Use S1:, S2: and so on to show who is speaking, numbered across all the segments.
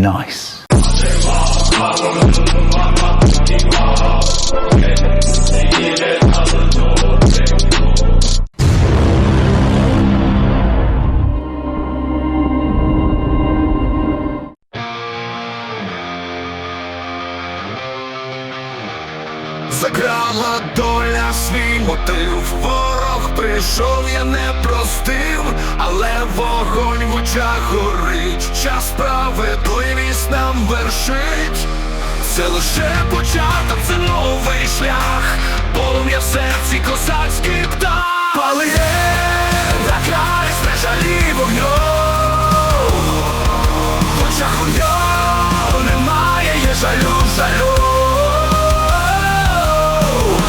S1: Nice.
S2: Заграла доля свій мотив, ворог прийшов, я не простив, але вогонь очах горить, час справедливість нам вершить. Це лише початок, це новий шлях, полум'я в серці козацький птах. Палиє, така не жалі вогню. Немає, жалю, жалю.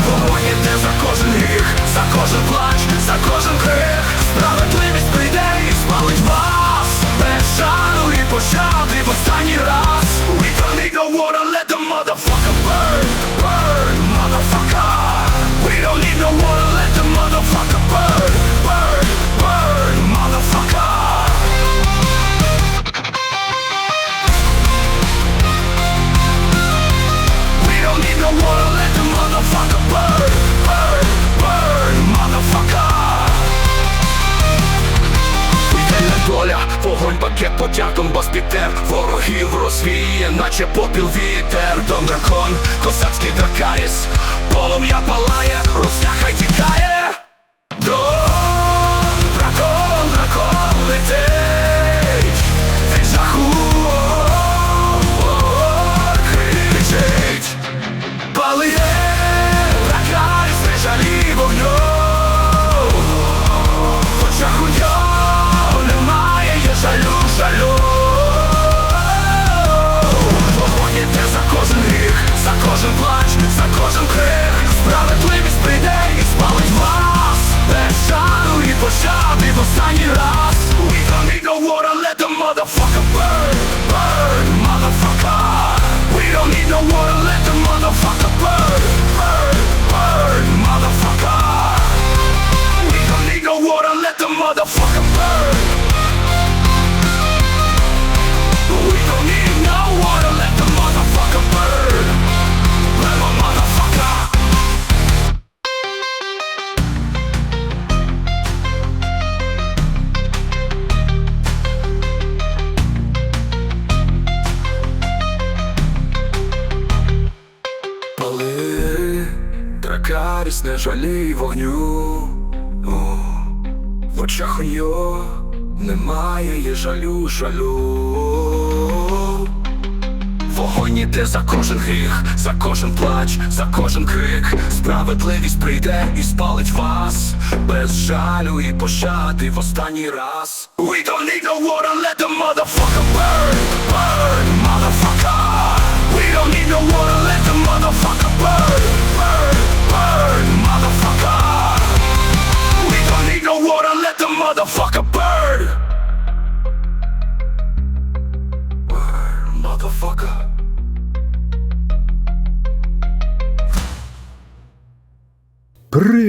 S2: Вогонь іде за кожен гріх, за кожен плач, за кожен крик. Справедливість шану і пощади в останній раз We don't need no water, let the motherfucker burn Burn, motherfucker We don't need no water, let the motherfucker burn вогонь пакет потягом бас підтер Ворогів розвіє, наче попіл вітер. Дом дракон, косацький дракаріс Полум'я палає, розляхай хай тікає останній раз We don't need no water, let the motherfucker burn Burn, motherfucker We don't need no water, let the motherfucker burn Burn, burn, motherfucker We don't need no water, let the motherfucker burn Дракаріс, вогню. О, В очах у нього немає є жалю, жалю. Вогонь іде за кожен гріх, за кожен плач, за кожен крик. Справедливість прийде і спалить вас. Без жалю і пощади в останній раз. We don't need no water, let the motherfucker Burn,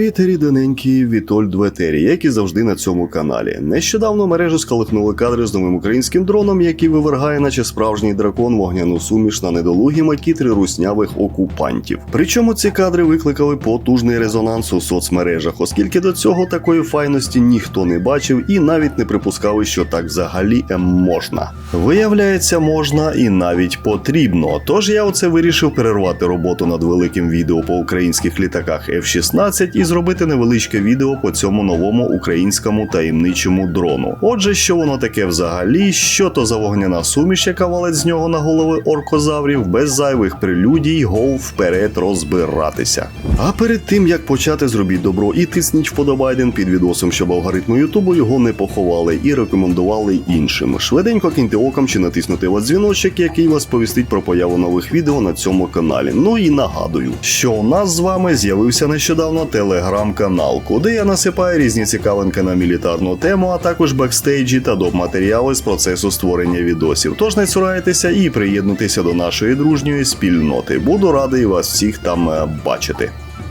S3: Привіт, рідненькі, Вітольд в як і завжди на цьому каналі. Нещодавно мережу сколихнули кадри з новим українським дроном, який вивергає, наче справжній дракон, вогняну суміш на недолугі макітри руснявих окупантів. Причому ці кадри викликали потужний резонанс у соцмережах, оскільки до цього такої файності ніхто не бачив і навіть не припускали, що так взагалі ем, можна. Виявляється, можна і навіть потрібно. Тож я оце вирішив перервати роботу над великим відео по українських літаках F-16 і зробити невеличке відео по цьому новому українському таємничому дрону. Отже, що воно таке взагалі, що то за вогняна суміш, яка валить з нього на голови оркозаврів, без зайвих прелюдій, гов вперед розбиратися. А перед тим як почати, зробіть добро і тисніть вподобайден під відосом, щоб алгоритми Ютубу його не поховали і рекомендували іншим. Швиденько кіньте оком чи натиснути от дзвіночок, який вас повістить про появу нових відео на цьому каналі. Ну і нагадую, що у нас з вами з'явився нещодавно телеграм-канал, куди я насипаю різні цікавинки на мілітарну тему, а також бекстейджі та доп матеріали з процесу створення відосів. Тож не цурайтеся і приєднуйтеся до нашої дружньої спільноти. Буду радий вас всіх там е, бачити.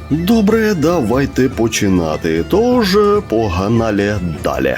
S3: Добре, давайте починати. Тож погнали далі.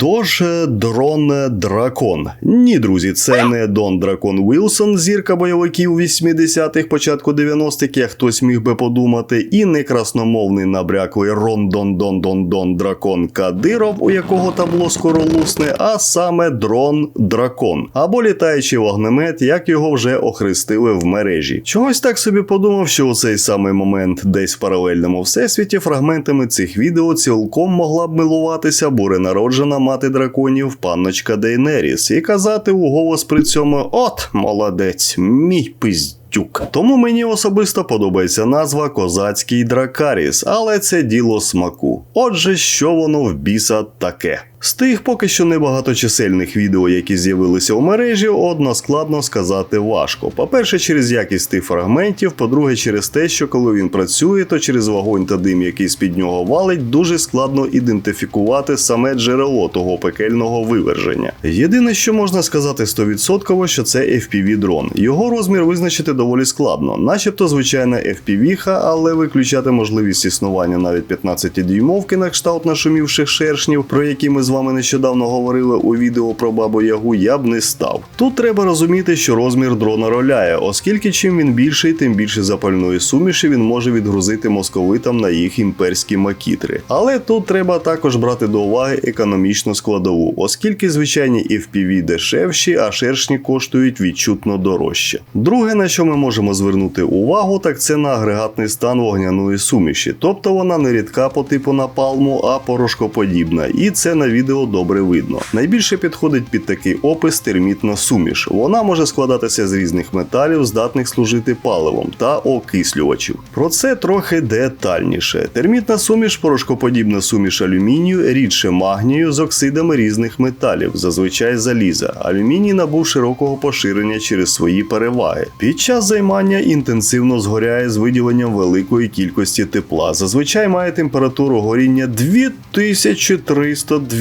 S3: Тож е, дрон е, дракон. Ні, друзі, це не Дон Дракон Уілсон, зірка бойовиків 80-х, початку 90-х, як хтось міг би подумати, і не красномовний набряклий Рон Дон Дон Дон Дон Дракон Кадиров, у якого табло скоро лусне, а саме дрон дракон або літаючий вогнемет, як його вже охрестили в мережі. Чогось так собі подумав, що у цей самий момент десь в паралельному всесвіті фрагментами цих відео цілком могла б милуватися буренароджена мати драконів панночка Дейнеріс і казати у голос при цьому От молодець, мій пиздюк. Тому мені особисто подобається назва Козацький Дракаріс, але це діло смаку. Отже, що воно в біса таке? З тих поки що небагаточисельних відео, які з'явилися у мережі, односкладно сказати важко. По-перше, через якість тих фрагментів, по-друге, через те, що коли він працює, то через вогонь та дим, який з-під нього валить, дуже складно ідентифікувати саме джерело того пекельного виверження. Єдине, що можна сказати 100%, що це FPV дрон. Його розмір визначити доволі складно, начебто звичайна FPV-ха, але виключати можливість існування навіть 15-дюймовки на кшталт нашумівших шершнів, про які ми вами нещодавно говорили у відео про бабу Ягу, я б не став. Тут треба розуміти, що розмір дрона роляє, оскільки чим він більший, тим більше запальної суміші він може відгрузити московитам на їх імперські макітри. Але тут треба також брати до уваги економічну складову, оскільки звичайні FPV дешевші, а шершні коштують відчутно дорожче. Друге, на що ми можемо звернути увагу, так це на агрегатний стан вогняної суміші, тобто вона не рідка по типу напалму, а порошкоподібна, і це на відео добре видно. Найбільше підходить під такий опис термітна суміш. Вона може складатися з різних металів, здатних служити паливом та окислювачів. Про це трохи детальніше. Термітна суміш, порошкоподібна суміш алюмінію, рідше магнію з оксидами різних металів, зазвичай заліза. Алюміній набув широкого поширення через свої переваги. Під час займання інтенсивно згоряє з виділенням великої кількості тепла. Зазвичай має температуру горіння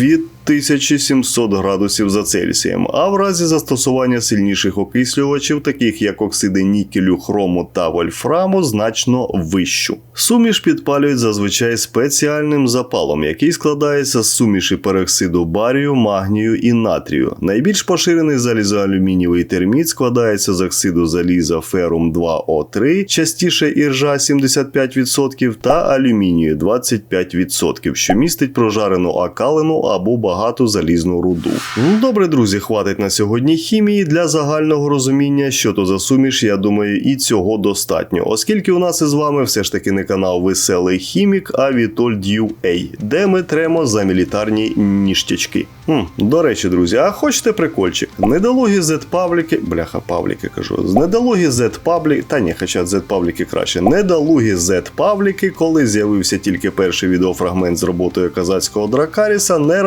S3: e 1700 градусів за Цельсієм, а в разі застосування сильніших окислювачів, таких як оксиди нікелю, хрому та вольфраму, значно вищу. Суміш підпалюють зазвичай спеціальним запалом, який складається з суміші пероксиду барію, магнію і натрію. Найбільш поширений залізоалюмінієвий терміт складається з оксиду заліза ферум 2О3, частіше іржа 75% та алюмінію 25%, що містить прожарену акалину або багату залізну руду. Ну, Добре, друзі, хватить на сьогодні хімії для загального розуміння, що то за суміш, я думаю, і цього достатньо, оскільки у нас із вами все ж таки не канал Веселий Хімік, а Вітольд UA, де ми тремо за мілітарні ніштячки. Хм, до речі, друзі, а хочете прикольчик? Недолугі Z-пабліки, бляха, пабліки кажу, з недолугі Z-пабліки, та ні, хоча Z-пабліки краще, недолугі Z-пабліки, коли з'явився тільки перший відеофрагмент з роботою казацького Дракаріса, не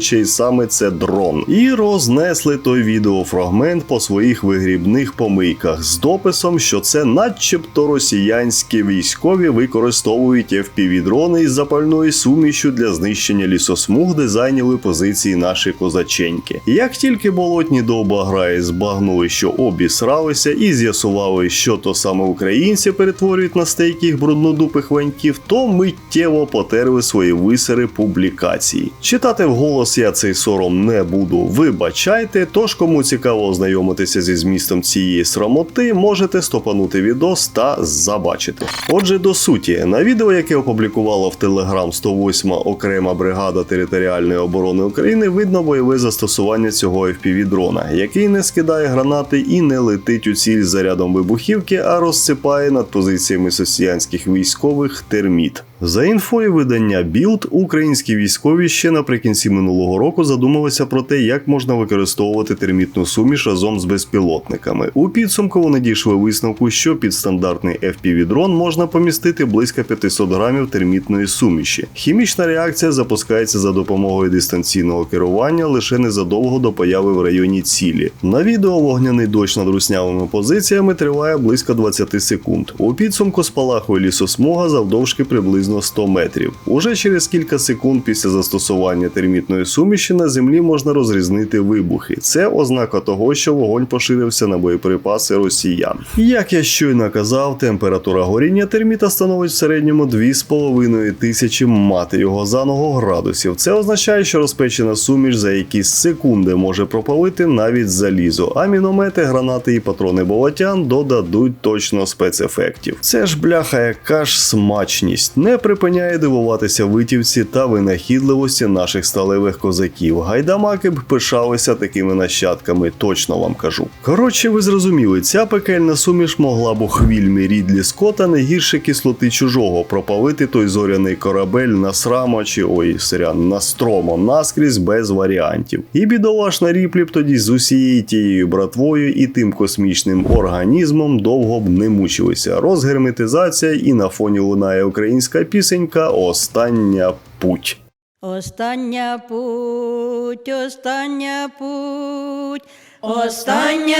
S3: чий саме це дрон. І рознесли той відеофрагмент по своїх вигрібних помийках з дописом, що це начебто росіянські військові використовують FPV-дрони із запальною сумішю для знищення лісосмуг, де зайняли позиції наші козаченьки. Як тільки болотні довбограї збагнули, що обісралися і з'ясували, що то саме українці перетворюють на стейких бруднодупих ваньків, то миттєво потерли свої висери публікації. Читати вголос я цей сором не буду. Вибачайте, тож кому цікаво ознайомитися зі змістом цієї срамоти, можете стопанути відос та забачити. Отже, до суті, на відео, яке опублікувала в Телеграм 108 окрема бригада територіальної оборони України, видно бойове застосування цього FPV дрона, який не скидає гранати і не летить у ціль зарядом вибухівки, а розсипає над позиціями сосіянських військових терміт. За інфою видання Білд, українські військові ще наприкінці минулого року задумалися про те, як можна використовувати термітну суміш разом з безпілотниками. У підсумку вони дійшли висновку, що під стандартний FPV-дрон можна помістити близько 500 грамів термітної суміші. Хімічна реакція запускається за допомогою дистанційного керування лише незадовго до появи в районі цілі. На відео вогняний дощ над руснявими позиціями триває близько 20 секунд. У підсумку спалахує лісосмуга завдовжки приблизно приблизно 100 метрів. Уже через кілька секунд після застосування термітної суміші на землі можна розрізнити вибухи. Це ознака того, що вогонь поширився на боєприпаси росіян. Як я щойно казав, температура горіння терміта становить в середньому 2,5 тисячі мати його заного градусів. Це означає, що розпечена суміш за якісь секунди може пропалити навіть залізо, а міномети, гранати і патрони болотян додадуть точно спецефектів. Це ж бляха, яка ж смачність не припиняє дивуватися витівці та винахідливості наших сталевих козаків. Гайдамаки б пишалися такими нащадками, точно вам кажу. Коротше, ви зрозуміли, ця пекельна суміш могла б у хвільмі Рідлі Скотта не гірше кислоти чужого пропалити той зоряний корабель на срамо чи ой, сорян, на стромо наскрізь без варіантів. І бідолашна ріплі б тоді з усією тією братвою і тим космічним організмом довго б не мучилися. Розгерметизація і на фоні лунає українська пісенька Остання путь.
S1: Остання путь, остання путь, остання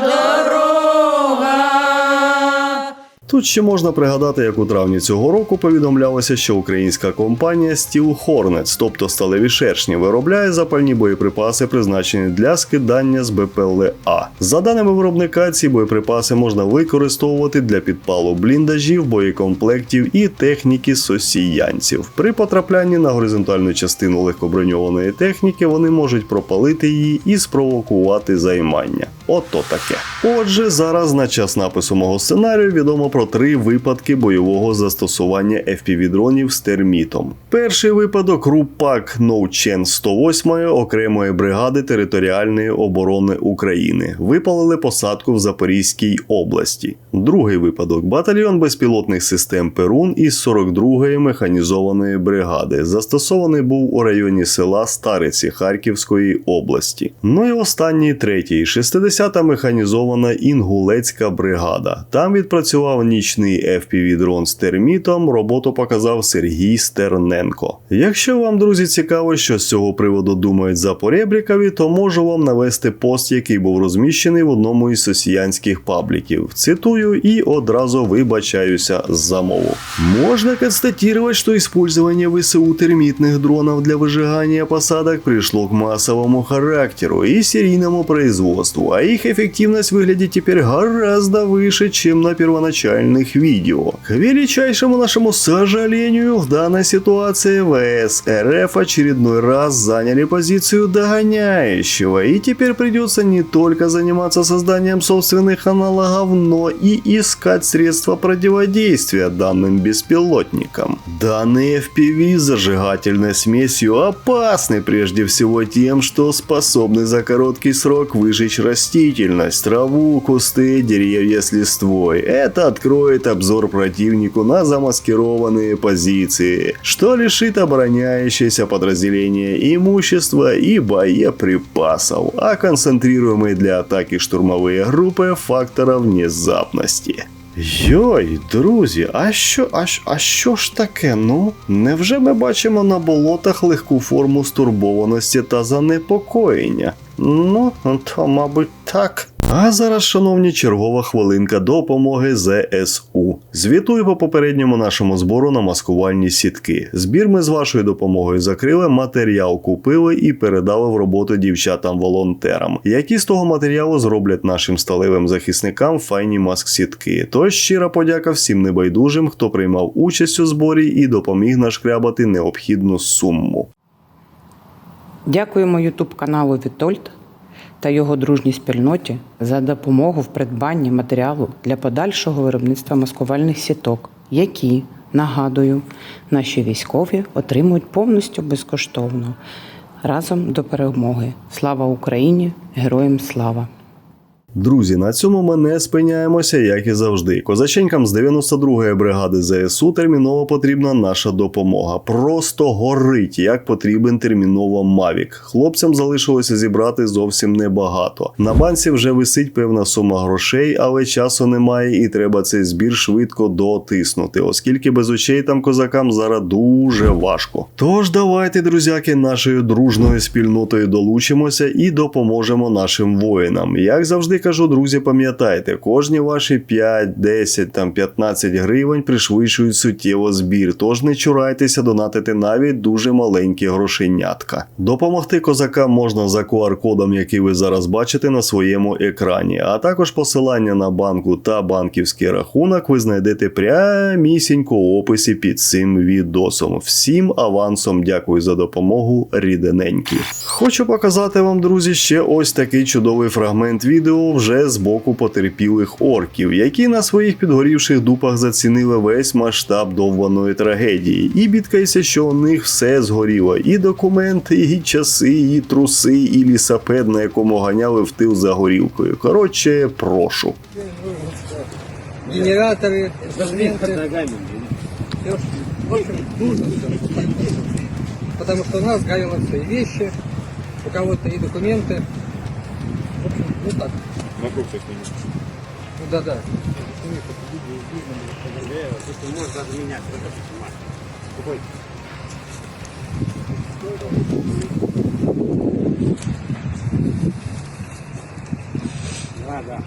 S1: дорога.
S3: Тут ще можна пригадати, як у травні цього року повідомлялося, що українська компанія Steel Hornets, тобто сталеві шершні, виробляє запальні боєприпаси, призначені для скидання з БПЛА. За даними виробника, ці боєприпаси можна використовувати для підпалу бліндажів, боєкомплектів і техніки сосіянців. При потраплянні на горизонтальну частину легкоброньованої техніки вони можуть пропалити її і спровокувати займання. Ото таке. Отже, зараз на час напису мого сценарію відомо про три випадки бойового застосування FPV-дронів з термітом. Перший випадок Рупак Ноучен 108 окремої бригади територіальної оборони України випалили посадку в Запорізькій області. Другий випадок батальйон безпілотних систем Перун із 42-ї механізованої бригади. Застосований був у районі села Стариці Харківської області. Ну і останній третій 60-та механізована інгулецька бригада. Там відпрацював нічний FPV-дрон з термітом. Роботу показав Сергій Стерненко. Якщо вам, друзі, цікаво, що з цього приводу думають за Поребрікові, то можу вам навести пост, який був розміщений в одному із сосіянських пабліків. Цитую і одразу вибачаюся за мову. Можно констатировать, что использование ВСУ термитных дронов для выжигания посадок пришло к массовому характеру и серийному производству, а их эффективность выглядит теперь гораздо выше, чем на первоначальных видео. К величайшему нашему сожалению, в данной ситуации ВС РФ очередной раз заняли позицию догоняющего, и теперь придется не только заниматься созданием собственных аналогов, но и искать средства противодействия данным беспилотникам. Данные FPV с зажигательной смесью опасны прежде всего тем, что способны за короткий срок выжечь растительность, траву, кусты, деревья с листвой. Это откроет обзор противнику на замаскированные позиции, что лишит обороняющееся подразделения имущества и боеприпасов, а концентрируемые для атаки штурмовые группы факторов внезапности. Йой, друзі, а що, а, а що ж таке? Ну, невже ми бачимо на болотах легку форму стурбованості та занепокоєння? Ну, то, мабуть, так. А зараз, шановні, чергова хвилинка допомоги ЗСУ. Звітую по попередньому нашому збору на маскувальні сітки. Збір ми з вашою допомогою закрили, матеріал купили і передали в роботу дівчатам-волонтерам, які з того матеріалу зроблять нашим сталевим захисникам файні маск-сітки. Тож щира подяка всім небайдужим, хто приймав участь у зборі і допоміг нашкрябати необхідну суму.
S4: Дякуємо Ютуб каналу Вітольд та його дружній спільноті за допомогу в придбанні матеріалу для подальшого виробництва маскувальних сіток, які, нагадую, наші військові отримують повністю безкоштовно разом до перемоги. Слава Україні! Героям слава!
S3: Друзі, на цьому ми не спиняємося, як і завжди. Козаченькам з 92-ї бригади ЗСУ терміново потрібна наша допомога. Просто горить, як потрібен терміново Мавік. Хлопцям залишилося зібрати зовсім небагато. На банці вже висить певна сума грошей, але часу немає, і треба цей збір швидко дотиснути, оскільки без очей там козакам зараз дуже важко. Тож давайте, друзяки, нашою дружною спільнотою долучимося і допоможемо нашим воїнам. Як завжди кажу, друзі, пам'ятайте, кожні ваші 5, 10, там 15 гривень пришвидшують суттєво збір. Тож не чурайтеся донатити навіть дуже маленькі грошенятка. Допомогти козакам можна за QR-кодом, який ви зараз бачите на своєму екрані, а також посилання на банку та банківський рахунок ви знайдете прямісінько у описі під цим відосом. Всім авансом дякую за допомогу, рідненькі. Хочу показати вам, друзі, ще ось такий чудовий фрагмент відео вже з боку потерпілих орків, які на своїх підгорівших дупах зацінили весь масштаб довбаної трагедії, і бідкайся, що у них все згоріло: і документи, і часи, і труси, і лісапед, на якому ганяли в тил за горілкою. Коротше, прошу.
S5: генераторы, документы. Всё, В общем, нужно всё. Потому что у нас горело все и вещи, у кого-то и документы. В общем, ну так.
S6: На крупцах сниму.
S5: Ну да, да. Тут можно даже менять вот эту снимать. Уходи. Да, да.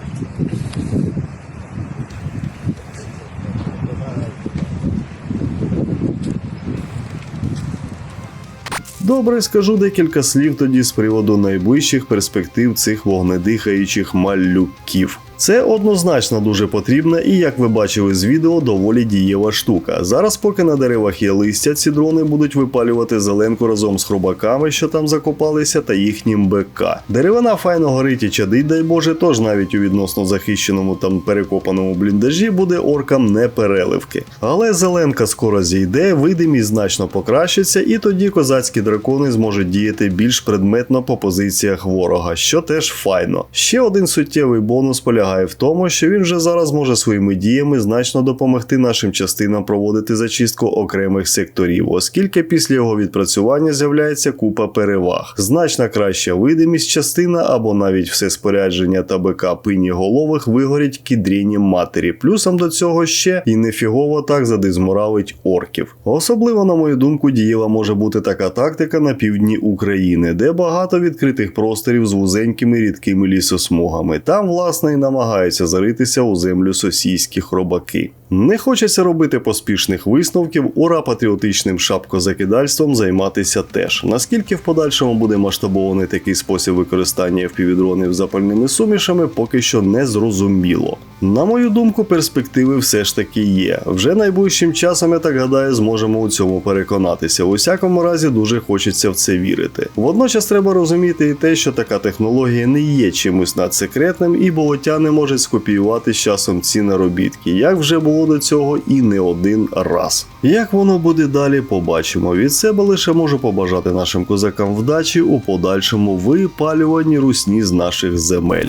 S3: Добре, скажу декілька слів тоді з приводу найближчих перспектив цих вогнедихаючих малюків. Це однозначно дуже потрібна і, як ви бачили з відео, доволі дієва штука. Зараз, поки на деревах є листя, ці дрони будуть випалювати зеленку разом з хробаками, що там закопалися, та їхнім БК. Деревина файно горить і чадить, дай Боже, тож навіть у відносно захищеному там перекопаному бліндажі буде оркам не переливки. Але зеленка скоро зійде, видимість значно покращиться, і тоді козацькі дракони зможуть діяти більш предметно по позиціях ворога, що теж файно. Ще один суттєвий бонус полягає в тому, що він вже зараз може своїми діями значно допомогти нашим частинам проводити зачистку окремих секторів, оскільки після його відпрацювання з'являється купа переваг. Значно краща видимість частина або навіть все спорядження та БК пині голових вигорять кідріні матері. Плюсом до цього ще і нефігово так задизморалить орків. Особливо, на мою думку, дієва може бути така тактика на півдні України, де багато відкритих просторів з вузенькими рідкими лісосмугами. Там, власне, і намагаються заритися у землю сосійські хробаки. Не хочеться робити поспішних висновків, ура патріотичним шапкозакидальством займатися теж. Наскільки в подальшому буде масштабований такий спосіб використання впівдронів запальними сумішами, поки що не зрозуміло. На мою думку, перспективи все ж таки є. Вже найближчим часом, я так гадаю, зможемо у цьому переконатися. У всякому разі, дуже хочеться в це вірити. Водночас треба розуміти і те, що така технологія не є чимось надсекретним, і болотяни можуть скопіювати з часом ці наробітки, як вже було до цього і не один раз. Як воно буде далі, побачимо. Від себе лише можу побажати нашим козакам вдачі у подальшому випалюванні русні з наших земель.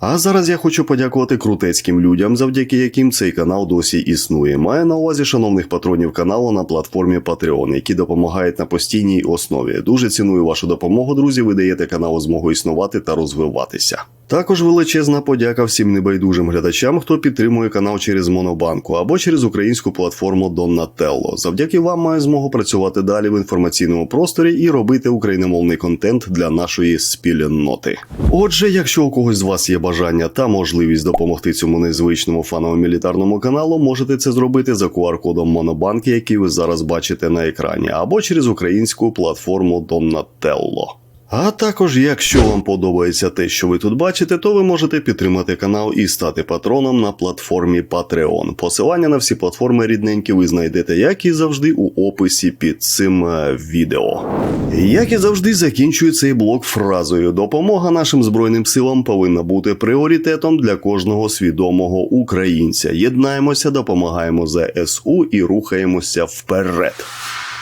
S3: А зараз я хочу подякувати крутецьким людям, завдяки яким цей канал досі існує. Маю на увазі шановних патронів каналу на платформі Patreon, які допомагають на постійній основі. Дуже ціную вашу допомогу, друзі. Ви даєте каналу змогу існувати та розвиватися. Також величезна подяка всім небайдужим глядачам, хто підтримує канал через Монобанку або через українську платформу Donatello. Завдяки вам маю змогу працювати далі в інформаційному просторі і робити україномовний контент для нашої спільноти. Отже, якщо у когось з вас є бажання та можливість допомогти цьому незвичному фаново-мілітарному каналу, можете це зробити за QR-кодом Монобанки, який ви зараз бачите на екрані, або через українську платформу Donatello. А також, якщо вам подобається те, що ви тут бачите, то ви можете підтримати канал і стати патроном на платформі Patreon. Посилання на всі платформи рідненькі ви знайдете, як і завжди, у описі під цим е, відео. Як і завжди, закінчую цей блок фразою: допомога нашим збройним силам повинна бути пріоритетом для кожного свідомого українця. Єднаємося, допомагаємо ЗСУ і рухаємося вперед.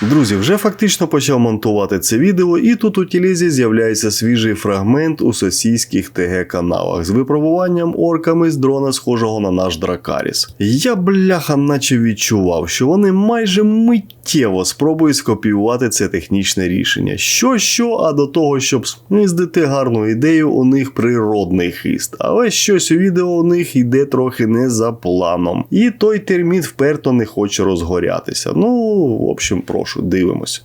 S3: Друзі, вже фактично почав монтувати це відео, і тут у тілізі з'являється свіжий фрагмент у сосійських ТГ-каналах з випробуванням орками з дрона, схожого на наш Дракаріс. Я бляха, наче відчував, що вони майже миттєво спробують скопіювати це технічне рішення. Що, що, а до того, щоб зніздити гарну ідею, у них природний хист. Але щось у відео у них йде трохи не за планом. І той терміт вперто не хоче розгорятися. Ну, в общем, прошу, що дивимося.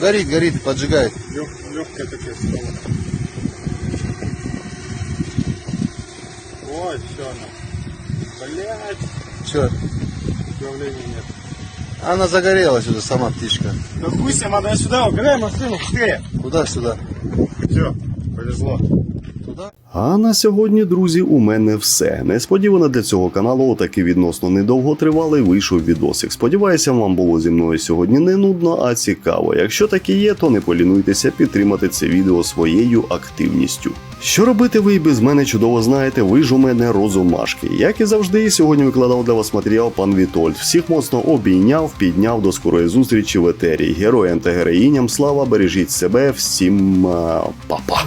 S6: Горит, горит, поджигает.
S7: Лег, легкая такая стала. Ой, все она. Блять.
S6: Че?
S7: Управления нет.
S6: Она загорелась уже сама птичка.
S7: Да хуй она сюда, угорай машину, быстрее.
S6: Куда сюда?
S7: Повезло.
S3: А на сьогодні, друзі, у мене все. Несподівано для цього каналу отакий відносно недовготривалий вийшов відосик. Сподіваюся, вам було зі мною сьогодні не нудно, а цікаво. Якщо так і є, то не полінуйтеся підтримати це відео своєю активністю. Що робити ви і без мене чудово знаєте, ви ж у мене розумашки. Як і завжди, сьогодні викладав для вас матеріал пан Вітольд. Всіх моцно обійняв, підняв до скорої зустрічі в етері. Героям та героїням слава, бережіть себе, всім па-па.